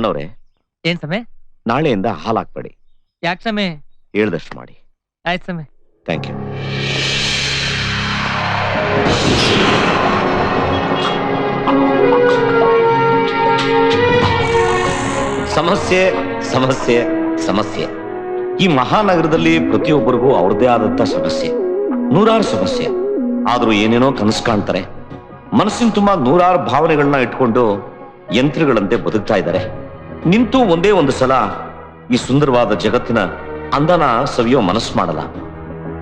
ರಮಣ್ಣವ್ರೆ ಏನ್ ಸಮಯ ನಾಳೆಯಿಂದ ಹಾಲ್ ಹಾಕ್ಬೇಡಿ. ಯಾಕೆ ಸಮಯ ಹೇಳ್ದಷ್ಟು ಮಾಡಿ. ಆಯ್ತು ಸಮಯ ಥ್ಯಾಂಕ್ ಯು ಸಮಸ್ಯೆ ಸಮಸ್ಯೆ ಸಮಸ್ಯೆ. ಈ ಮಹಾನಗರದಲ್ಲಿ ಪ್ರತಿಯೊಬ್ಬರಿಗೂ ಅವ್ರದೇ ಆದಂತ ಸಮಸ್ಯೆ. ನೂರಾರು ಸಮಸ್ಯೆ. ಆದ್ರೂ ಏನೇನೋ ಕನಸು ಕಾಣ್ತಾರೆ. ಮನಸ್ಸಿನ ತುಂಬಾ ನೂರಾರು ಭಾವನೆಗಳನ್ನ ಇಟ್ಕೊಂಡು ಯಂತ್ರಗಳಂತೆ ಬದುಕ್ತಾ ಇದ್ದಾರೆ. ನಿಂತು ಒಂದೇ ಒಂದು ಸಲ ಈ ಸುಂದರವಾದ ಜಗತ್ತಿನ ಅಂದನ ಸವಿಯೋ ಮನಸ್ಸು ಮಾಡಲ್ಲ.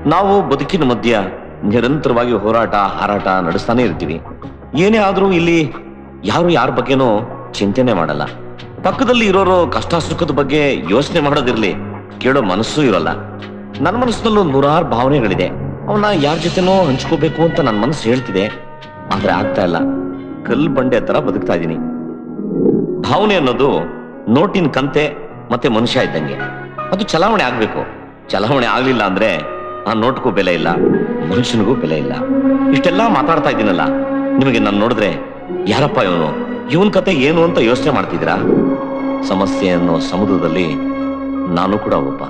ನಾವು ಬದುಕಿನ ಮಧ್ಯ ನಿರಂತರವಾಗಿ ಹೋರಾಟ, ಹಾರಾಟ ನಡೆಸ್ತಾನೆ ಇರ್ತೀವಿ. ಏನೇ ಆದರೂ ಇಲ್ಲಿ ಯಾರು ಯಾರ ಬಗ್ಗೆನೂ ಚಿಂತನೆ ಮಾಡಲ್ಲ. ಪಕ್ಕದಲ್ಲಿ ಇರೋರು ಕಷ್ಟ ಸುಖದ ಬಗ್ಗೆ ಯೋಚನೆ ಮಾಡೋದಿರ್ಲಿ, ಕೇಳೋ ಮನಸ್ಸು ಇರೋಲ್ಲ. ನನ್ನ ಮನಸ್ಸಿನಲ್ಲೂ ನೂರಾರು ಭಾವನೆಗಳಿದೆ. ಅವನ್ನ ಯಾರ ಜೊತೆನೋ ಹಂಚ್ಕೋಬೇಕು ಅಂತ ನನ್ನ ಮನಸ್ಸು ಹೇಳ್ತಿದೆ. ಆದ್ರೆ ಆಗ್ತಾ ಇಲ್ಲ. ಕಲ್ಲು ಬಂಡೆ ತರ ಬದುಕ್ತಾ ಇದ್ದೀನಿ ಭಾವನೆ ಅನ್ನೋದು ನೋಟಿನ ಕಂತೆ ಮತ್ತೆ ಮನುಷ್ಯ ಇದ್ದಂಗೆ. ಅದು ಚಲಾವಣೆ ಆಗ್ಬೇಕು. ಚಲಾವಣೆ ಆಗ್ಲಿಲ್ಲ ಅಂದ್ರೆ ಆ ನೋಟ್ಗೂ ಬೆಲೆ ಇಲ್ಲ, ಮನುಷ್ಯನಿಗೂ ಬೆಲೆ ಇಲ್ಲ. ಇಷ್ಟೆಲ್ಲಾ ಮಾತಾಡ್ತಾ ಇದ್ದೀನಲ್ಲ, ನಿಮಗೆ ನಾನು ನೋಡಿದ್ರೆ ಯಾರಪ್ಪ ಇವನು? ಇವನ್ ಕತೆ ಏನು ಅಂತ ಯೋಚನೆ ಮಾಡ್ತಿದ್ದೀರಾ? ಸಮಸ್ಯೆ ಅನ್ನೋ ಸಮುದ್ರದಲ್ಲಿ ನಾನು ಕೂಡ ಒಬ್ಬ.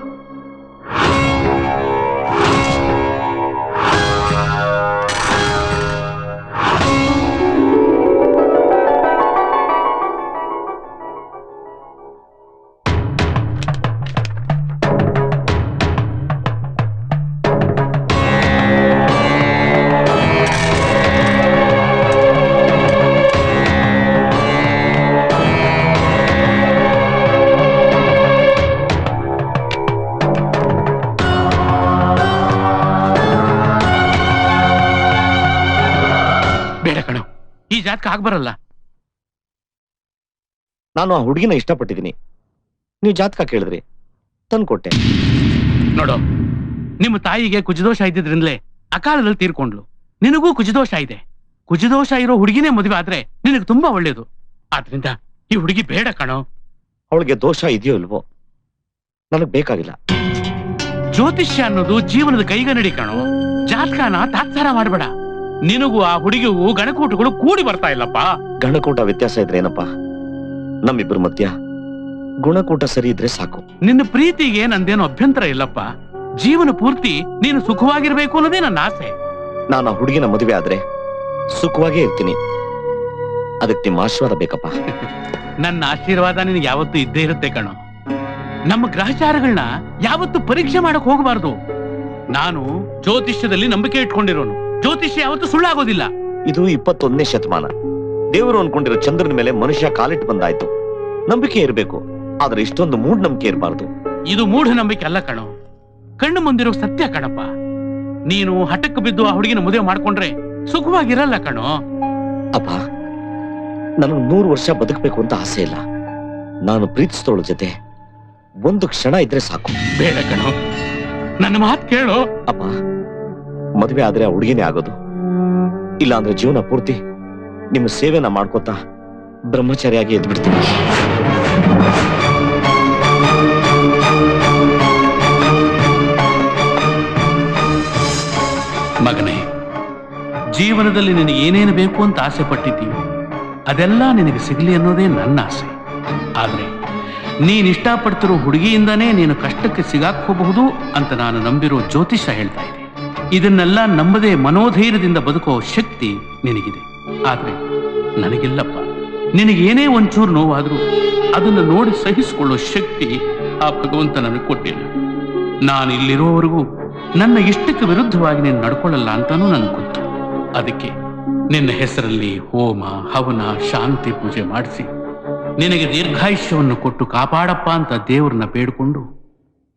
ಜಾತಕ ಆಗ್ಬರಲ್ಲ ನಾನು ಆ ಹುಡುಗಿನ ಇಷ್ಟಪಟ್ಟಿದ್ದೀನಿ. ನೀವು ಜಾತಕ ಕೇಳಿದ್ರಿ. ತಂದ್ಕೊಟ್ಟೆ. ನೋಡು ನಿಮ್ಮ ತಾಯಿಗೆ ಕುಜದೋಷ ಇದ್ದಿದ್ರಿಂದಲೇ ಅಕಾಲದಲ್ಲಿ ತೀರ್ಕೊಂಡ್ಲು. ನಿನಗೂ ಕುಜದೋಷ ಇದೆ. ಕುಜದೋಷ ಇರೋ ಹುಡುಗಿನೇ ಮದುವೆ ಆದ್ರೆ ನಿನಗೆ ತುಂಬಾ ಒಳ್ಳೇದು. ಆದ್ರಿಂದ ಈ ಹುಡುಗಿ ಬೇಡ ಕಣೋ. ಅವಳಿಗೆ ದೋಷ ಇದೆಯೋ ಇಲ್ವೋ? ನನಗ್ ಬೇಕಾಗಿಲ್ಲ. ಜ್ಯೋತಿಷ್ಯ ಅನ್ನೋದು ಜೀವನದ ಕೈಗನ್ನಡಿ ಕಣೋ. ಜಾತಕನ ತಾತ್ಸಾರ ಮಾಡಬೇಡ. ನಿನಗೂ ಆ ಹುಡುಗಿಗೂ ಗಣಕೂಟಗಳು ಕೂಡಿ ಬರ್ತಾ ಇಲ್ಲಪ್ಪ. ಗಣಕೂಟ ವ್ಯತ್ಯಾಸ ಇದ್ರೆ ಏನಪ್ಪ? ನಮ್ಮಿಬ್ಬರ ಮಧ್ಯ ಗುಣಕೂಟ ಸರಿ ಇದ್ರೆ ಸಾಕು. ನಿನ್ನ ಪ್ರೀತಿಗೆ ನಂದೇನು ಅಭ್ಯಂತರ ಇಲ್ಲಪ್ಪ. ಜೀವನ ಪೂರ್ತಿ ನೀನು ಸುಖವಾಗಿರ್ಬೇಕು ಅನ್ನೋದೇ ನನ್ನ ಆಸೆ. ನಾನು ಆ ಹುಡುಗಿನ ಮದುವೆ ಆದ್ರೆ ಸುಖವಾಗೇ ಇರ್ತೀನಿ. ಅದಕ್ಕೆ ನಿಮ್ಮ ಆಶೀರ್ವಾದ ಬೇಕಪ್ಪ. ನನ್ನ ಆಶೀರ್ವಾದ ನಿನಗೆ ಯಾವತ್ತೂ ಇದ್ದೇ ಇರುತ್ತೆ ಕಣೋ. ನಮ್ಮ ಗ್ರಹಚಾರಗಳನ್ನ ಯಾವತ್ತೂ ಪರೀಕ್ಷೆ ಮಾಡಕ್ ಹೋಗಬಾರದು. ನಾನು ಜ್ಯೋತಿಷ್ಯದಲ್ಲಿ ನಂಬಿಕೆ ಇಟ್ಕೊಂಡಿರೋನು. ಜ್ಯೋತಿಷ್ಯ ಯಾವತ್ತೂ ಸುಳ್ಳಾಗೋದಿಲ್ಲ. ಇದು ಇಪ್ಪತ್ತೊಂದನೇ ಶತಮಾನ. ದೇವರು ಅನ್ಕೊಂಡಿರೋ ಚಂದ್ರನ ಮೇಲೆ ಮನುಷ್ಯ ಕಾಲಿಟ್ಟು ಬಂದಾಯ್ತು. ನಂಬಿಕೆ ಇರಬೇಕು ಆದ್ರೆ ಇಷ್ಟೊಂದು ಮೂಢ ನಂಬಿಕೆ ಇರಬಾರದು. ಇದು ಮೂಢ ನಂಬಿಕೆ ಅಲ್ಲ ಕಣೋ. ಕಣ್ಣು ಮುಂದಿರೋ ಸತ್ಯ ಕಣಪ್ಪ. ನೀನು ಹಠಕ್ಕೆ ಬಿದ್ದು ಆ ಹುಡುಗಿನ ಮದುವೆ ಮಾಡ್ಕೊಂಡ್ರೆ ಸುಖವಾಗಿರಲ್ಲ ಕಣೋ. ಅಪ್ಪ ನನಗೆ ನೂರು ವರ್ಷ ಬದುಕಬೇಕು ಅಂತ ಆಸೆ ಇಲ್ಲ. ನಾನು ಪ್ರೀತಿಸ್ತೋಳ ಜೊತೆ ಒಂದು ಕ್ಷಣ ಇದ್ರೆ ಸಾಕು. ಬೇಡ ಕಣೋ. ನನ್ನ ಮಾತು ಕೇಳು. ಅಪ್ಪ ಮದುವೆ ಆದ್ರೆ ಹುಡುಗಿನೇ ಆಗೋದು. ಇಲ್ಲಾಂದ್ರೆ ಜೀವನ ಪೂರ್ತಿ ನಿಮ್ಮ ಸೇವೆನ ಮಾಡ್ಕೋತಾ ಬ್ರಹ್ಮಚಾರಿಯಾಗಿ ಎದ್ಬಿಡ್ತೀನಿ. ಮಗನೇ, ಜೀವನದಲ್ಲಿ ನಿನಗೆ ಏನೇನು ಬೇಕು ಅಂತ ಆಸೆ ಪಟ್ಟಿದ್ದೀವಿ ಅದೆಲ್ಲ ನಿನಗೆ ಸಿಗಲಿ ಅನ್ನೋದೇ ನನ್ನ ಆಸೆ. ಆದ್ರೆ ನೀನು ಇಷ್ಟಪಡ್ತಿರೋ ಹುಡುಗಿಯಿಂದನೇ ನೀನು ಕಷ್ಟಕ್ಕೆ ಸಿಗಾಕೋಬಹುದು ಅಂತ ನಾನು ನಂಬಿರೋ ಜ್ಯೋತಿಷ ಹೇಳ್ತಾ ಇದೆ. ಇದನ್ನೆಲ್ಲ ನಂಬದೆ ಮನೋಧೈರ್ಯದಿಂದ ಬದುಕೋ ಶಕ್ತಿ ನಿನಗಿದೆ. ಆದ್ರೆ ನನಗಿಲ್ಲಪ್ಪ. ನಿನಗೇನೇ ಒಂಚೂರು ನೋವಾದ್ರೂ ಅದನ್ನು ನೋಡಿ ಸಹಿಸಿಕೊಳ್ಳೋ ಶಕ್ತಿ ಆ ಭಗವಂತ ನನಗೆ ಕೊಟ್ಟಿಲ್ಲ. ನಾನು ಇಲ್ಲಿರೋವರೆಗೂ ನನ್ನ ಇಷ್ಟಕ್ಕೆ ವಿರುದ್ಧವಾಗಿ ನೀನು ನಡ್ಕೊಳ್ಳಲ್ಲ ಅಂತಾನೂ ನನಗೆ ಗೊತ್ತು. ಅದಕ್ಕೆ ನಿನ್ನ ಹೆಸರಲ್ಲಿ ಹೋಮ, ಹವನ, ಶಾಂತಿ ಪೂಜೆ ಮಾಡಿಸಿ. ನಿನಗೆ ದೀರ್ಘಾಯುಷ್ಯವನ್ನು ಕೊಟ್ಟು ಕಾಪಾಡಪ್ಪ ಅಂತ ದೇವ್ರನ್ನ ಬೇಡಿಕೊಂಡು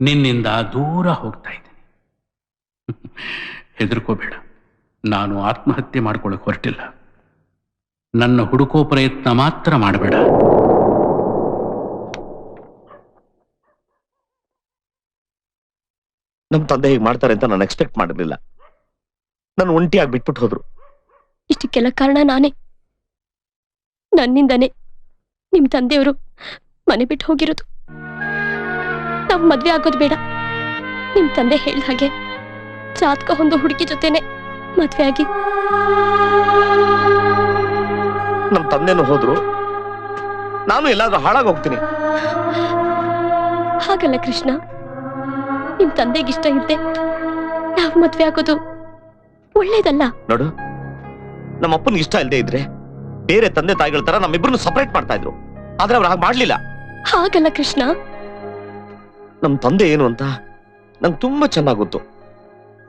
ನಿನ್ನಿಂದ ದೂರ ಹೋಗ್ತಾ ಇದ್ದೀನಿ ಹೆದರ್ಕೋಬೇಡ. ನಾನು ಆತ್ಮಹತ್ಯೆ ಮಾಡ್ಕೊಳ್ಳೋಕೆ ಹೊರಟಿಲ್ಲ. ನನ್ನ ಹುಡುಕೋ ಪ್ರಯತ್ನ ಮಾತ್ರ ಮಾಡಬೇಡ. ನಮ್ಮ ತಂದೆ ಹೀಗೆ ಮಾಡ್ತಾರೆ ಅಂತ ನಾನು ಎಕ್ಸ್ಪೆಕ್ಟ್ ಮಾಡಿರ್ಲಿಲ್ಲ. ನಾನು ಒಂಟಿಯಾಗಿ ಬಿಟ್ಬಿಟ್ಟು ಹೋದ್ರು. ಇಷ್ಟಕ್ಕೆಲ್ಲ ಕಾರಣ ನಾನೇ. ನನ್ನಿಂದನೇ ನಿಮ್ ತಂದೆಯವರು ಮನೆ ಬಿಟ್ಟು ಹೋಗಿರೋದು. ನಾವ್ ಮದ್ವೆ ಆಗೋದು ಬೇಡ. ನಿಮ್ ತಂದೆ ಹೇಳ್ದ ಹಾಗೆ ಜಾತಕ ಹೊಂದು ಹುಡುಗಿ ಜೊತೆನೆ ಮದ್ವೆ ಆಗಿ. ನಮ್ ತಂದೆನೂ ಹೋದ್ರು. ನಾನು ಎಲ್ಲಾದ್ರೂ ಹಾಳಾಗಿ ಹೋಗ್ತೀನಿ. ಹಾಗಲ್ಲ ಕೃಷ್ಣ. ನಿಮ್ ತಂದೆಗಿಷ್ಟ ಇದ್ದೆ ನಾವು ಮದ್ವೆ ಆಗೋದು ಒಳ್ಳೇದಲ್ಲ? ನೋಡು ನಮ್ಮ ಅಪ್ಪನಿಗೆ ಇಷ್ಟ ಇಲ್ಲದೆ ಇದ್ರೆ ಬೇರೆ ತಂದೆ ತಾಯಿಗಳ ತರ ನಮ್ಮಿಬ್ರು ಸಪರೇಟ್ ಮಾಡ್ತಾ ಇದ್ರು. ಆದ್ರೆ ಅವ್ರು ಹಾಗೆ ಮಾಡ್ಲಿಲ್ಲ. ಹಾಗಲ್ಲ ಕೃಷ್ಣ. ನಮ್ ತಂದೆ ಏನು ಅಂತ ನಂಗೆ ತುಂಬಾ ಚೆನ್ನಾಗ್ ಗೊತ್ತು.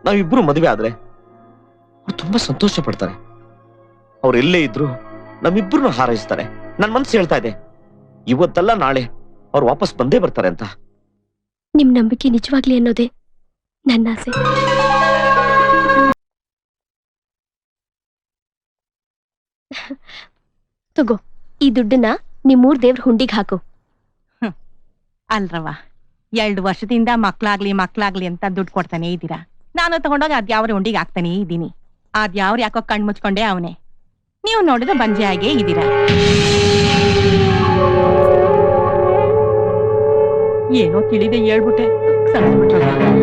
ನಾವಿಬ್ರು ಮದುವೆ ಆದ್ರೆ ಅವ್ರು ತುಂಬಾ ಸಂತೋಷ ಪಡ್ತಾರೆ. ಅವ್ರು ಎಲ್ಲೇ ಇದ್ರು ನಮ್ಮಿಬ್ರು ಹಾರೈಸ್ತಾರೆ. ನನ್ ಮನ್ಸು ಹೇಳ್ತಾ ಇದೆ. ಇವತ್ತಲ್ಲ ನಾಳೆ ಅವ್ರು ವಾಪಸ್ ಬಂದೇ ಬರ್ತಾರೆ ಅಂತ. ನಿಮ್ ನಂಬಿಕೆ ನಿಜವಾಗ್ಲಿ ಅನ್ನೋದೇ ನನ್ನ ಆಸೆ. ತಗೋ ಈ ದುಡ್ಡನ್ನ ನಿಮ್ಮೂರ್ ದೇವ್ರ ಹುಂಡಿಗೆ ಹಾಕು. ಅಲ್ರವ ಎರಡು ವರ್ಷದಿಂದ ಮಕ್ಳಾಗ್ಲಿ ಮಕ್ಳಾಗ್ಲಿ ಅಂತ ದುಡ್ಡು ಕೊಡ್ತಾನೆ ಇದ್ದೀರಾ? ನಾನು ತಗೊಂಡೋಗಿ ಅದ್ಯಾವ್ರ ಉಂಡಿಗೆ ಹಾಕ್ತಾನೆ ಇದ್ದೀನಿ ಅದ್ಯಾವ್ರ ಯಾಕೋ ಕಣ್ ಮುಚ್ಕೊಂಡೆ ಅವನೇ. ನೀವು ನೋಡಿದ್ರೆ ಬಂಜೆ ಆಗೇ ಇದ್ದೀರಾ ಏನೋ ತಿಳಿದೆ ಹೇಳ್ಬಿಟ್ಟೆ. ಸರಿಸ್ಬಿಟ್ರಲ್ಲ.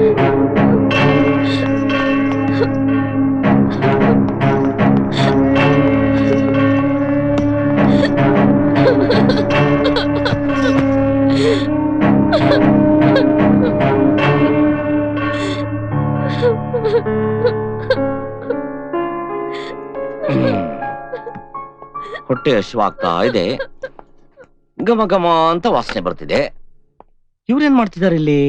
ಹಸಿವಾಗ್ತಾ ಇದೆ. ಘಮ ಘಮ ಅಂತ ವಾಸನೆ ಬರ್ತಿದೆ. ಇವ್ರೇನ್ ಮಾಡ್ತಿದ್ದಾರೆ ಇಲ್ಲಿ?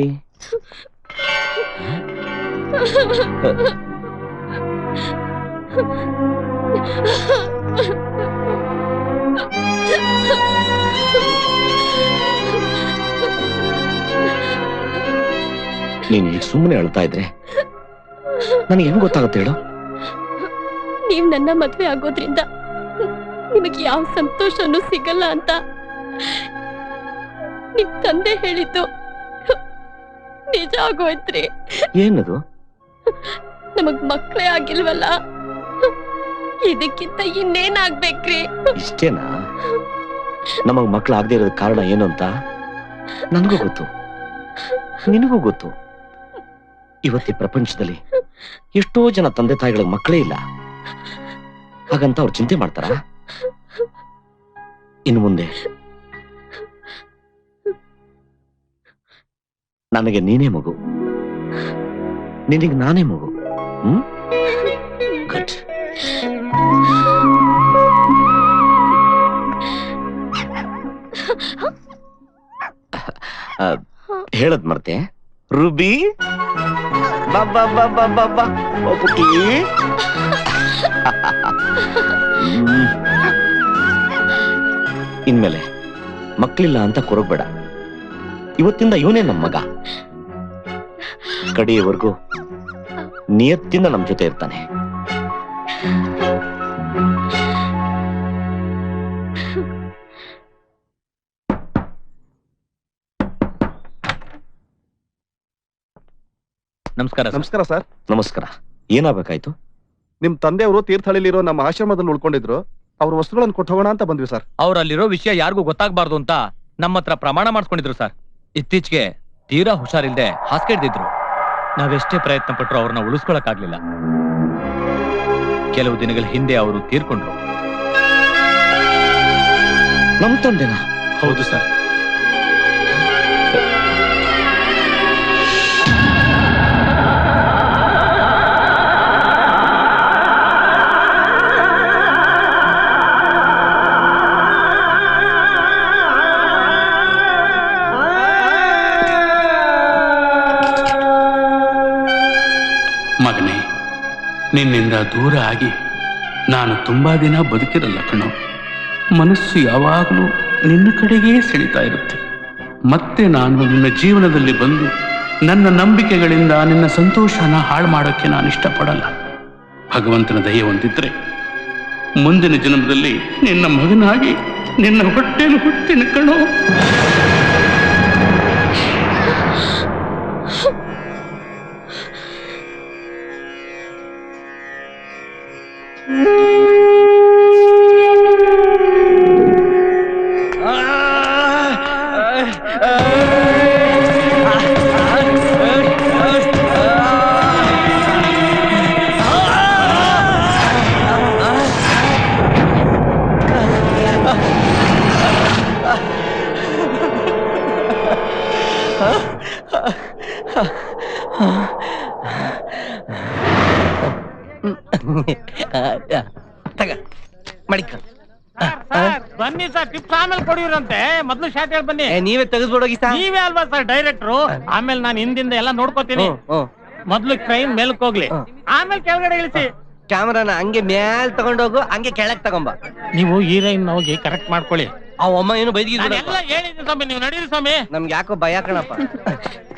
ನೀನ್ ಈಗ ಸುಮ್ಮನೆ ಅಳ್ತಾ ಇದ್ರೆ ನನಗೆ ಹೆಂಗ್ ಗೊತ್ತಾಗುತ್ತೆ ಹೇಳು? ನೀವ್ ನನ್ನ ಮದ್ವೆ ಆಗೋದ್ರಿಂದ ನಿಮಗೆ ಯಾವ ಸಂತೋಷನೂ ಸಿಗಲ್ಲ ಅಂತ ನಿಮ್ ತಂದೆ ಹೇಳಿದ್ದು. ನಿಜ ಆಗೋಯ್ತ್ರಿ. ಏನದು? ನಮಗ್ ಮಕ್ಕಳೇ ಆಗಿಲ್ವಲ್ಲ? ಇದಕ್ಕಿಂತ ಇನ್ನೇನಾಗ್ಬೇಕ್ರಿ? ಇಷ್ಟೇನಾ? ನಮಗ್ ಮಕ್ಳು ಆಗದೆ ಇರೋದ್ ಕಾರಣ ಏನು ಅಂತ? ನನ್ಗೂ ಗೊತ್ತು. ನಿನಗೂ ಗೊತ್ತು. ಇವತ್ತಿ ಪ್ರಪಂಚದಲ್ಲಿ ಎಷ್ಟೋ ಜನ ತಂದೆ ತಾಯಿಗಳಿಗೆ ಮಕ್ಕಳೇ ಇಲ್ಲ. ಹಾಗಂತ ಅವ್ರು ಚಿಂತೆ ಮಾಡ್ತಾರ? ಇನ್ನು ಮುಂದೆ ನನಗೆ ನೀನೇ ಮಗು. ನಿನಗೆ ನಾನೇ ಮಗು. ಹ್ಮ್? ಹೇಳದ್ ಮರ್ತೆ. ರುಬಿ? ಬಾ ಬಾ ಬಾ ಬಾ ಬಾ ಬಾ. ಹ್ಮ್. ಇನ್ಮೇಲೆ ಮಕ್ಕಳಿಲ್ಲ ಅಂತ ಕೊರಗ್ಬೇಡ. ಇವತ್ತಿಂದ ಇವನೇ ನಮ್ಮ ಮಗ. ಕಡೆಯವರೆಗೂ ನಿಯತ್ತಿಂದ ನಮ್ಮ ಜೊತೆ ಇರ್ತಾನೆ. ನಮಸ್ಕಾರ ಸರ್. ನಮಸ್ಕಾರ ಸರ್. ನಮಸ್ಕಾರ. ಏನಾಗಬೇಕಾಯ್ತು? ನಿಮ್ ತಂದೆಯವರು ತೀರ್ಥಹಳ್ಳಿಲಿರೋ ನಮ್ಮ ಆಶ್ರಮದಲ್ಲಿ ಉಳ್ಕೊಂಡಿದ್ರು. ಅವ್ರ ವಸ್ತುಗಳನ್ನು ಕೊಟ್ಟು ಹೋಗೋಣ ಅಂತ ಬಂದ್ವಿ ಸರ್. ಅವ್ರ ಅಲ್ಲಿರೋ ವಿಷಯ ಯಾರಿಗೂ ಗೊತ್ತಾಗಬಾರ್ದು ಅಂತ ನಮ್ಮ ಹತ್ರ ಪ್ರಮಾಣ ಮಾಡಿಸ್ಕೊಂಡಿದ್ರು ಸರ್. ಇತ್ತೀಚೆಗೆ ತೀರಾ ಹುಷಾರಿಲ್ದೆ ಹಾಸ್ಕೆಡ್ದಿದ್ರು ನಾವೆಷ್ಟೇ ಪ್ರಯತ್ನ ಪಟ್ಟರು ಅವ್ರನ್ನ ಉಳಿಸ್ಕೊಳಕ್ಕಾಗ್ಲಿಲ್ಲ. ಕೆಲವು ದಿನಗಳ ಹಿಂದೆ ಅವರು ತೀರ್ಕೊಂಡ್ರು. ನಮ್ ತಂದೆನಾ? ಹೌದು ಸರ್. ನಿನ್ನಿಂದ ದೂರ ಆಗಿ ನಾನು ತುಂಬಾ ದಿನ ಬದುಕಿರಲ್ಲ ಕಣೋ. ಮನಸ್ಸು ಯಾವಾಗಲೂ ನಿನ್ನ ಕಡೆಗೇ ಸೆಳಿತಾ ಇರುತ್ತೆ. ಮತ್ತೆ ನಾನು ನಿನ್ನ ಜೀವನದಲ್ಲಿ ಬಂದು ನನ್ನ ನಂಬಿಕೆಗಳಿಂದ ನಿನ್ನ ಸಂತೋಷನ ಹಾಳು ಮಾಡೋಕ್ಕೆ ನಾನು ಇಷ್ಟಪಡಲ್ಲ. ಭಗವಂತನ ದಯ ಹೊಂದಿದ್ರೆ ಮುಂದಿನ ಜನ್ಮದಲ್ಲಿ ನಿನ್ನ ಮಗನಾಗಿ ನಿನ್ನ ಹೊಟ್ಟೆಯನ್ನು ಹುಟ್ಟಿನ ಕಣೋ. ತಗ ಮಡಿಕ. ಬನ್ನಿ ಸರ್ ಟಿಪ್ಸ್ ಆಮೇಲೆ ಕೊಡಿವ್ರಂತೆ. ಮೊದ್ಲು ಶಾಟ್ ಹೇಳಿ ಬನ್ನಿ ಏ, ನೀವೇ ತೆಗೆದ್ಬಿಡೋಗಿ ಸರ್. ನೀವೇ ಅಲ್ವಾ ಸರ್ ಡೈರೆಕ್ಟ್ರು? ಆಮೇಲೆ ನಾನು ಹಿಂದಿಂದ ಎಲ್ಲ ನೋಡ್ಕೋತೀನಿ. ಮೊದ್ಲು ಟ್ರೈನ್ ಮೇಲ್ಕ್ ಹೋಗ್ಲಿ. ಹ್ಮ್. ಆಮೇಲೆ ಕೆಳಗಡೆ ಇಳಿಸಿ. ಕ್ಯಾಮ್ರಾನ ಹಂಗೆ ಮ್ಯಾಲ್ ತಗೊಂಡೋಗು ಹಂಗೆ ಕೆಳಗ್ ತಗೊಂಬ. ನೀವು ಹೀರೋಯಿನ್ ಹೋಗಿ ಕರೆಕ್ಟ್ ಮಾಡ್ಕೊಳ್ಳಿ. ಆ ಅಮ್ಮ ಏನು ಬೈದಿದ್ರು ನಾನೆಲ್ಲ ಹೇಳಿದ್ದೀನಿ ಸ್ವಾಮಿ ನೀವು ನಡೀರಿ ಸ್ವಾಮಿ. ನಮ್ಗೆ ಯಾಕೋ ಭಯ ಕಣಪ್ಪ.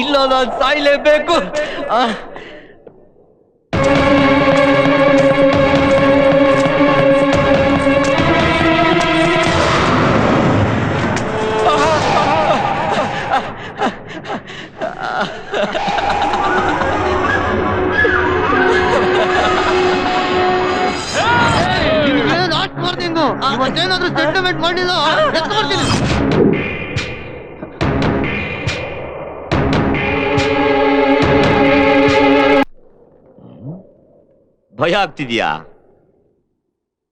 ಇಲ್ಲ ನಾನು ಸಾಯ್ಲೇಬೇಕು ಆ, ಇವತ್ತೇನಾದ್ರೂ ಸೆಂಟಿಮೆಂಟ್ ಮಾಡಿಲ್ಲ ಎತ್ಕೊಬರ್ತೀನಿ ಭಯ ಆಗ್ತಿದ್ಯಾ?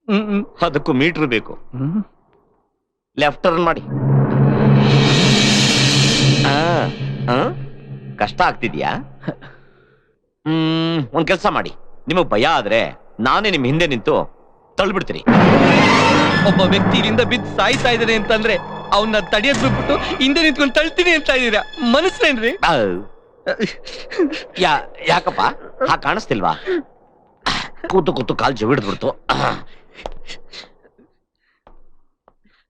ಹ್ಮ್, ಹ್ಮ್, ಅದಕ್ಕೂ ಮೀಟರ್ ಬೇಕು. ಲೆಫ್ಟ್ ಟರ್ನ್ ಮಾಡಿ? ಕಷ್ಟ ಆಗ್ತಿದ್ಯಾ? ಹ್ಮ್ ಒಂದ್ ಕೆಲಸ ಮಾಡಿ. ನಿಮಗ್ ಭಯ ಆದ್ರೆ ನಾನೇ ನಿಮ್ ಹಿಂದೆ ನಿಂತು ತಳ್ಬಿಡ್ತೀನಿ. ಒಬ್ಬ ವ್ಯಕ್ತಿ ಇಲ್ಲಿಂದ ಬಿದ್ದು ಸಾಯ್ತಾ ಇದ್ದಾನೆ ಅಂತಂದ್ರೆ ಅವನ್ನ ತಡೆಯದ್ ಬಿಟ್ಬಿಟ್ಟು ಹಿಂದೆ ನಿಂತ್ಕೊಂಡು ತಳ್ತೀನಿ ಅಂತ ಇದ್ದೀರಾ? ಮನಸ್ಸೇನ್ರಿ. ಯಾ ಯಾಕಪ್ಪ? ಹಾ ಕಾಣಿಸ್ತಿಲ್ವಾ? ಕೂತು ಕೂತು ಕಾಲ್ ಜವಿಡ್ದ್ಬಿಡ್ತು.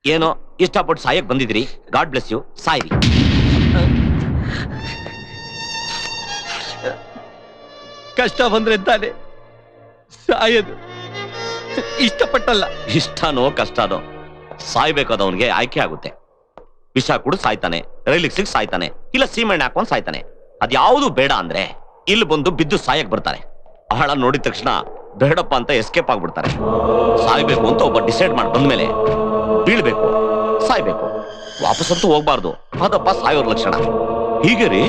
ಏನೋ ಇಷ್ಟಪಟ್ಟು ಸಾಯಕ್ ಬಂದಿದ್ರಿ. God bless you. ಸಾಯ್ ಕಷ್ಟ ಬಂದ್ರೆ ತಾನೆ ಸಾಯೋದು. ಇಷ್ಟಪಟ್ಟಲ್ಲ. ಇಷ್ಟನೋ ಕಷ್ಟನೋ ಸಾಯ್ಬೇಕಾದವನ್ಗೆ ಆಯ್ಕೆ ಆಗುತ್ತೆ. ವಿಷ ಕೂಡ ಸಾಯ್ತಾನೆ ರೈಲಿಗೆ ಸಿಗ್ ಸಾಯ್ತಾನೆ, ಇಲ್ಲ ಸೀಮೆಣ್ಣೆ ಹಾಕೊಂಡ್ ಸಾಯ್ತಾನೆ. ಅದ್ಯಾವುದು ಬೇಡ ಅಂದ್ರೆ ಇಲ್ಲಿ ಬಂದು ಬಿದ್ದು ಸಾಯಕ್ ಬರ್ತಾರೆ. ಆಳ ನೋಡಿದ ತಕ್ಷಣ ಬೇಡಪ್ಪ ಅಂತ ಎಸ್ಕೇಪ್ ಆಗ್ಬಿಡ್ತಾರೆ. ಸಾಯ್ಬೇಕು ಅಂತ ಒಬ್ಬ ಡಿಸೈಡ್ ಮಾಡಿ ಬಂದ್ಮೇಲೆ ಬೀಳ್ಬೇಕು, ಸಾಯ್ಬೇಕು ವಾಪಸ್ಸಂತೂ ಹೋಗ್ಬಾರ್ದು. ಅದಪ್ಪ ಸಾಯೋರ್ ಲಕ್ಷಣ. ಹೀಗೆ ರೀ,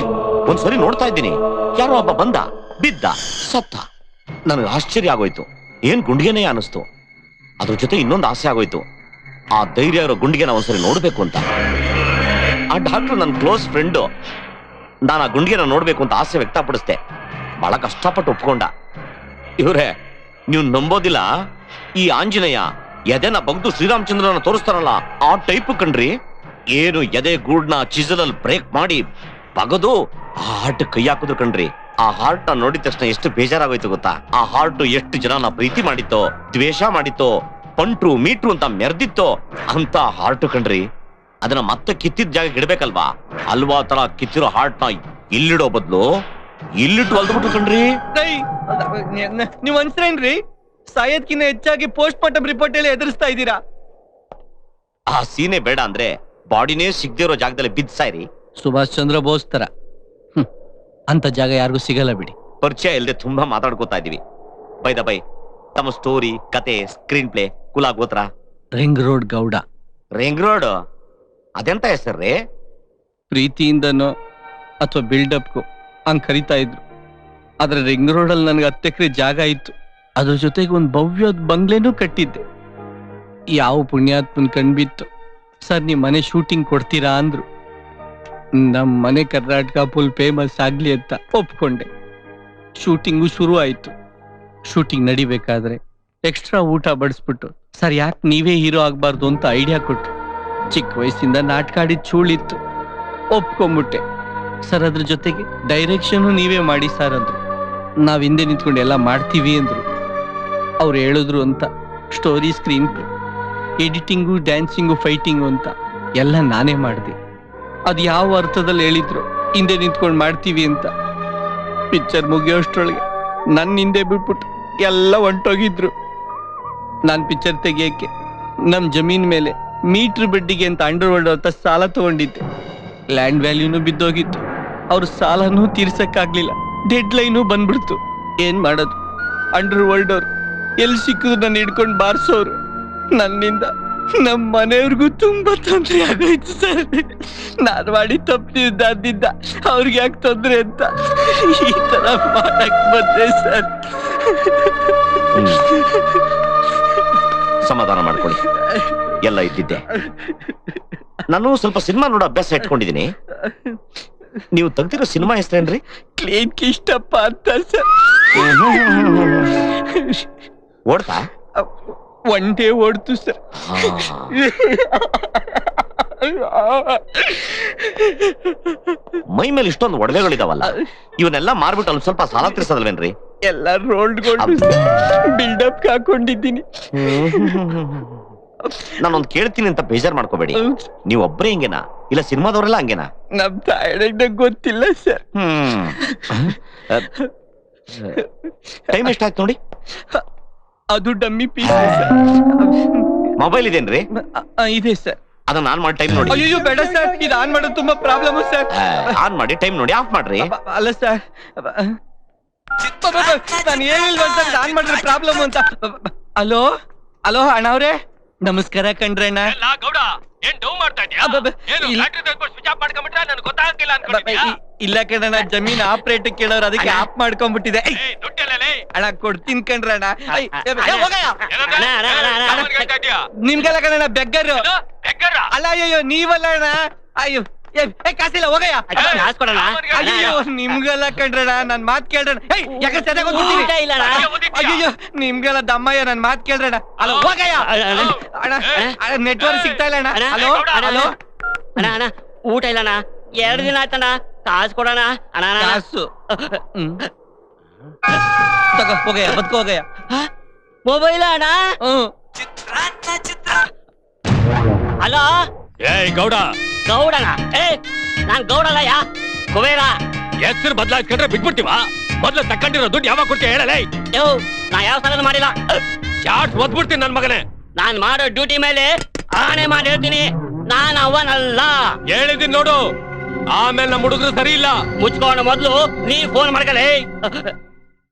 ಒಂದ್ಸರಿ ನೋಡ್ತಾ ಇದ್ದೀನಿ. ಯಾರೋ ಒಬ್ಬ ಬಂದ, ಬಿದ್ದ, ಸತ್ತ. ನನಗೆ ಆಶ್ಚರ್ಯ ಆಗೋಯ್ತು. ಏನ್ ಗುಂಡಿಗೆನೇ ಅನಿಸ್ತು ಅದ್ರ ಜೊತೆ ಇನ್ನೊಂದು ಆಸೆ ಆಗೋಯ್ತು. ಆ ಧೈರ್ಯ ಇರೋ ಗುಂಡಿಗೆ ನಾವು ಒಂದ್ಸರಿ ನೋಡ್ಬೇಕು ಅಂತ. ಆ ಡಾಕ್ಟರ್ ನನ್ನ ಕ್ಲೋಸ್ ಫ್ರೆಂಡು, ನಾನು ಆ ಗುಂಡಿಗೆನ ನೋಡ್ಬೇಕು ಅಂತ ಆಸೆ ವ್ಯಕ್ತಪಡಿಸ್ದೆ. ಬಹಳ ಕಷ್ಟಪಟ್ಟು ಒಪ್ಕೊಂಡ. ಇವ್ರೆ, ನೀವು ನಂಬೋದಿಲ್ಲ? ಈ ಆಂಜನೇಯ ಎದೆನ ಬಗ್ದು ಶ್ರೀರಾಮಚಂದ್ರನ ತೋರಿಸ್ತಾರಲ್ಲ, ಆ ಟೈಪ್ ಕಣ್ರಿ. ಏನು ಎದೆ ಗೂಡ್ನ ಚಿಸಲಲ್ಲಿ ಬ್ರೇಕ್ ಮಾಡಿ, ಬಗದು ಆ ಹಾರ್ಟ್ ಕೈ ಹಾಕಿದ್ರು ಕಣ್ರಿ. ಆ ಹಾರ್ಟ್ನ ನೋಡಿದ ತಕ್ಷಣ ಎಷ್ಟು ಬೇಜಾರಾಗೋಯ್ತು ಗೊತ್ತಾ? ಆ ಹಾರ್ಟ್ ಎಷ್ಟು ಜನನ ಪ್ರೀತಿ ಮಾಡಿತ್ತೋ ದ್ವೇಷ ಮಾಡಿತ್ತೋ ಪಂಟ್ರು ಮೀಟ್ರು ಅಂತ ಮೆರ್ದಿತ್ತೋ ಅಂತ ಹಾರ್ಟ್ ಕಣ್ರಿ ಅದನ್ನ ಮತ್ತೆ ಕಿತ್ತಿದ ಜಾಗ ಇಡ್ಬೇಕಲ್ವಾ? ಅಲ್ವಾ ತರ ಕಿತ್ತಿರೋ ಹಾರ್ಟ್ನ ಇಲ್ಲಿಡೋ ಬದ್ಲು? ಇಲ್ಲಿಟ್ಟು ಅಲ್ದ್ಬಿಟ್ರು ಕಣ್ರಿ ನೀವ್ ಅನ್ಸ್ರೇನ್ರಿ? ಸಾಯದ್ಕಿನ್ನ ಹೆಚ್ಚಾಗಿ ಪೋಸ್ಟ್ ಮಾರ್ಟಮ್ ರಿಪೋರ್ಟ್ ಅಲ್ಲಿ ಎದುರಿಸ್ತಾ ಇದ್ದೀರಾ? ಆ ಸೀನೆ ಬೇಡ ಅಂದ್ರೆ ಬಾಡಿನೇ ಸಿಗ್ದಿರೋ ಇರೋ ಜಾಗದಲ್ಲಿ ಬಿದ್ದ ಸಾಯ್ರಿ. ಸುಭಾಷ್ ಚಂದ್ರ ಬೋಸ್ ತರ. ಅಂತ ಜಾಗ ಯಾರಿಗೂ ಸಿಗಲ್ಲ ಬಿಡಿ. ಪರಿಚಯ ಇಲ್ಲದೆ ತುಂಬಾ ಮಾತಾಡ್ಕೋತಾ ಇದೀವಿ ಬೈ ದ ಬೈ ತಮ್ಮ ಸ್ಟೋರಿ ಕತೆ ಸ್ಕ್ರೀನ್ ಪ್ಲೇ ಕುಲ ಗೋತ್ರ ring road Gowda. Ring road? ಅದೆಂತ ಹೆಸರ್ರಿ ಪ್ರೀತಿಯಿಂದನೋ ಅಥವಾ ಬಿಲ್ಡಪ್ಗೂ ಹಂಗ್ ಕರಿತಾ ಇದ್ರು. ಆದ್ರೆ ರಿಂಗ್ ರೋಡಲ್ಲಿ ನನಗೆ ಹತ್ತು ಎಕರೆ ಜಾಗ ಇತ್ತು. ಅದ್ರ ಜೊತೆಗೆ ಒಂದು ಭವ್ಯದ ಬಂಗ್ಲೆನೂ ಕಟ್ಟಿದ್ದೆ. ಯಾವ ಪುಣ್ಯಾತ್ಮನ್ ಕಣ್ಬಿತ್ತು. ಸರ್ ನೀವು ಮನೆ ಶೂಟಿಂಗ್ ಕೊಡ್ತೀರಾ ಅಂದ್ರು. ನಮ್ಮ ಮನೆ ಕರ್ನಾಟಕ ಫುಲ್ ಫೇಮಸ್ ಆಗ್ಲಿ ಅಂತ ಒಪ್ಕೊಂಡೆ. ಶೂಟಿಂಗು ಶುರು ಆಯ್ತು ಶೂಟಿಂಗ್ ನಡಿಬೇಕಾದ್ರೆ ಎಕ್ಸ್ಟ್ರಾ ಊಟ ಬಡಿಸ್ಬಿಟ್ಟು, ಸರ್, ಯಾಕೆ ನೀವೇ ಹೀರೋ ಆಗ್ಬಾರ್ದು ಅಂತ ಐಡಿಯಾ ಕೊಟ್ರು? ಚಿಕ್ಕ ವಯಸ್ಸಿಂದ ಆಡಿ ಚೂಳಿತ್ತು. ಒಪ್ಕೊಂಬಿಟ್ಟೆ. ಸರ್, ಅದ್ರ ಜೊತೆಗೆ ಡೈರೆಕ್ಷನ್ ನೀವೇ ಮಾಡಿ ಸರ್, ಅಂದ್ರು. ನಾವ್ ಹಿಂದೆ ನಿಂತ್ಕೊಂಡು ಎಲ್ಲ ಮಾಡ್ತೀವಿ ಅಂದ್ರು. ಅವ್ರು ಹೇಳಿದ್ರು ಅಂತ story screen play editing dancing fighting ಅಂತ ಎಲ್ಲ ನಾನೇ ಮಾಡಿದೆ. ಅದು ಯಾವ ಅರ್ಥದಲ್ಲಿ ಹೇಳಿದ್ರು? ಹಿಂದೆ ನಿಂತ್ಕೊಂಡು ಮಾಡ್ತೀವಿ ಅಂತ. ಪಿಕ್ಚರ್ ಮುಗಿಯೋಷ್ಟ್ರೊಳಗೆ ನನ್ನ ಹಿಂದೆ ಬಿಟ್ಬಿಟ್ಟು ಎಲ್ಲ ಹೊಂಟೋಗಿದ್ರು. ನಾನು ಪಿಕ್ಚರ್ ತೆಗಿಯಕ್ಕೆ ನಮ್ಮ ಜಮೀನ್ ಮೇಲೆ ಮೀಟ್ರ್ ಬಡ್ಡಿಗೆ ಅಂತ ಅಂಡರ್ ವರ್ಲ್ಡ್ ಅಂತ ಸಾಲ ತಗೊಂಡಿದ್ದೆ. ಲ್ಯಾಂಡ್ ವ್ಯಾಲ್ಯೂನು ಬಿದ್ದೋಗಿತ್ತು. ಅವ್ರ ಸಾಲನೂ ತೀರ್ಸಕ್ಕಾಗ್ಲಿಲ್ಲ. ಡೆಡ್ ಲೈನು ಬಂದ್ಬಿಡ್ತು. ಏನ್ ಮಾಡೋದು? ಅಂಡರ್ ವರ್ಲ್ಡ್ ಅವ್ರು ಎಲ್ಲಿ ಸಿಕ್ಕಿದ್ರು ನನ್ನ ಹಿಡ್ಕೊಂಡು ಬಾರಿಸೋರು. ನನ್ನಿಂದ ನಮ್ಮ ಮನೆಯವ್ರಿಗೂ ತುಂಬಾ ತೊಂದರೆ ಆಗೋಯ್ತು ಸರ್. ನಾನು ಮಾಡಿ ತಪ್ಪಿದ್ದಾದಿದ್ದ ಅವ್ರಿಗೆ ಯಾಕೆ ತೊಂದರೆ ಅಂತ ಈ ತರ ಮಾಡಕ್ ಬಂದೆ ಸರ್. ಸಮಾಧಾನ ಮಾಡ್ಕೊಳ್ಳಿ. ಎಲ್ಲ ಇದ್ದಿದ್ದೆ. ನಾನು ಸ್ವಲ್ಪ ಸಿನಿಮಾ ನೋಡೋ ಅಭ್ಯಾಸ ಇಟ್ಕೊಂಡಿದ್ದೀನಿ. ನೀವು ತೆಗ್ದಿರೋ ಸಿನಿಮಾ ಹೆಸರೇನ್ರಿ? ಕ್ಲೀನ್ ಇಷ್ಟಪ್ಪ ಅಂತ ಸರ್. ಓಡ್ತಾ? ಒನ್ ಡೇ ಓಡ್ತು ಸರ್ ಮೈ ಮೇಲೆ ಇಷ್ಟೊಂದು ಒಡವೆಗಳಿದಾವಲ್ಲ? ಇವನ್ನೆಲ್ಲ ಮಾರ್ಬಿಟ್ಟು ಅಲ್ಲಿ ಸ್ವಲ್ಪ ಸಾಲ ತೀರ್ಸದಲ್ವೇನ್ರಿ? ಎಲ್ಲ ಬಿಲ್ಡ್ ಬಿಲ್ಡಪ್ ಹಾಕೊಂಡಿದ್ದೀನಿ. ನಾನೊಂದ್ ಕೇಳ್ತೀನಿ ಅಂತ ಬೇಜಾರ್ ಮಾಡ್ಕೋಬೇಡಿ. ನೀವು ಒಬ್ರೇ ಹಿಂಗೇನಾ? ಇಲ್ಲ ಸಿನಿಮಾದವರೆಲ್ಲ ಹಂಗೇನಾ? ನಮ್ ತಾಯಿ ಗೊತ್ತಿಲ್ಲ ಸರ್ ಹ್ಮ್. ಟೈಮ್ ಎಷ್ಟಾಯ್ತು ನೋಡಿ? ಅದು ಡಮ್ಮಿ ಪೀಸ್ ಸರ್ ಮೊಬೈಲ್ ಇದೇನ್ರಿ? ಇದೆ ಸರ್ ಅದನ್ನ ಆನ್ ಮಾಡಿ ಟೈಮ್ ನೋಡಿ. ಅಯ್ಯೋ ಬೇಡ ಸರ್ ಇದು ಆನ್ ಮಾಡೋದು ತುಂಬಾ ಪ್ರಾಬ್ಲಮ್ ಸರ್ ಆನ್ ಮಾಡಿ ಟೈಮ್ ನೋಡಿ. ಆಫ್ ಮಾಡ್ರಿ. ಅಲ್ಲ ಸರ್ ನಾನು ಹೇಳಿಲ್ವ ಸರ್ ಆನ್ ಮಾಡಿದ್ರೆ ಪ್ರಾಬ್ಲಮ್ ಅಂತ. ಅಲೋ ಅಲೋ ಅಣ್ಣ ಅವ್ರೆ? ನಮಸ್ಕಾರ ಕಣ್ರಣ್ಣ ಗೌಡ ಏನ್ ಡೌ ಮಾಡ್ತಾ ಅಬ್ಬಬ್ಬ, ಇಲ್ಲ. ಸ್ವಿಚ್ ಆಫ್ ಮಾಡ್ಕೊಂಡ್ಬಿಟ್ರೆ ನನಗೆ ಗೊತ್ತಾಗ್ತಿಲ್ಲ ಇಲ್ಲ ಕಣ್ಣ ಜಮೀನ್ ಆಪರೇಟ್ ಕೇಳೋರು ಅದಕ್ಕೆ ಆಫ್ ಮಾಡ್ಕೊಂಡ್ಬಿಟ್ಟಿದೆ. ಐ, ಅಣ್ಣ ಐ, ಏ, ಏ, ಹೋಗಯ್ಯ. ನಿಮ್ಗೆಲ್ಲ ಕಣ ಬೆಗ್ಗರು ಅಲ್ಲ ಅಯ್ಯೋ ನೀವಲ್ಲ ಅಣ್ಣ ಅಯ್ಯೋ ಏ, ಏ, ಕಾಸಿಲ್ಲ ಹೋಗಯ್ಯ ಅಯ್ಯೋ ನಿಮ್ಗೆಲ್ಲ ಕಂಡ್ರಣ ನನ್ ಮಾತ್ ಕೇಳ್ರಣ ಏಯ್ ಯಾಕೆ ಚೆನ್ನಾಗಿ ಓದ್ಬಿಡ್ತೀನಿ ಅಯ್ಯೋ ನಿಮ್ಗೆಲ್ಲ ದಮ್ಮಯ್ಯ ನನ್ ಮಾತ್ ಕೇಳ್ರಣ ಹಲೋ ಹೋಗಯ್ಯ ಅಣ್ಣ ಅಣ್ಣ ನೆಟ್ವರ್ಕ್ ಸಿಗ್ತಾ ಇಲ್ಲ ಅಣ್ಣ ಹಲೋ ಹಲೋ ಅಣ್ಣ ಅಣ್ಣ ಊಟ ಇಲ್ಲ ಇಲ್ಲಣ್ಣ ಎರಡು ದಿನ ಆಯ್ತಣ್ಣ ಕಾಸು ಕೊಡೋಣ ಅಣ್ಣ ಅಣ್ಣ, ಅಣ್ಣ ಕಾಸು ಹ್ಮ್. ತಗೋ ಹೋಗಯ್ಯ ಬದ್ಕೋ ಹೋಗಯ್ಯ. ಮೊಬೈಲ್ ಅಣ್ಣ? ಹ್ಮ್. ಹಲೋ? ಏಯ್ ಗೌಡ. ಗೌಡನಾ? ಏ ನಾನ್ ಗೌಡಲ್ಲಯ್ಯ ಯಾ ಕುಬೇರ. ಹೆಸರು ಬದಲಾಯಿಸ್ಕೊಂಡ್ರೆ ಬಿಟ್ಬಿಡ್ತೀವ? ಮೊದ್ಲು ತಕೊಂಡಿರೋ ದುಡ್ಡು ಯಾವಾಗ ಕೊಡ್ತೀಯ ಹೇಳಲೇ? ಯೋ ನಾ ಯಾವ ಸಲ ಮಾಡಿಲ್ಲ. ಚಾರ್ಟ್ ಒದ್ಬಿಡ್ತೀನಿ ನನ್ ಮಗನೇ? ನಾನ್ ಮಾಡೋ ಡ್ಯೂಟಿ ಮೇಲೆ ಆಣೆ ಮಾಡಿ ಹೇಳ್ತೀನಿ. ನಾನ್ ಅವನಲ್ಲ. ಹೇಳಿದೀನಿ ನೋಡು. ಆಮೇಲೆ ನಮ್ಮ ಹುಡುಗರು ಸರಿ ಇಲ್ಲ. ಮುಚ್ಕೊಂಡು ಮೊದ್ಲು ನೀ ಫೋನ್ ಮಾಡ್ಕಲೇ.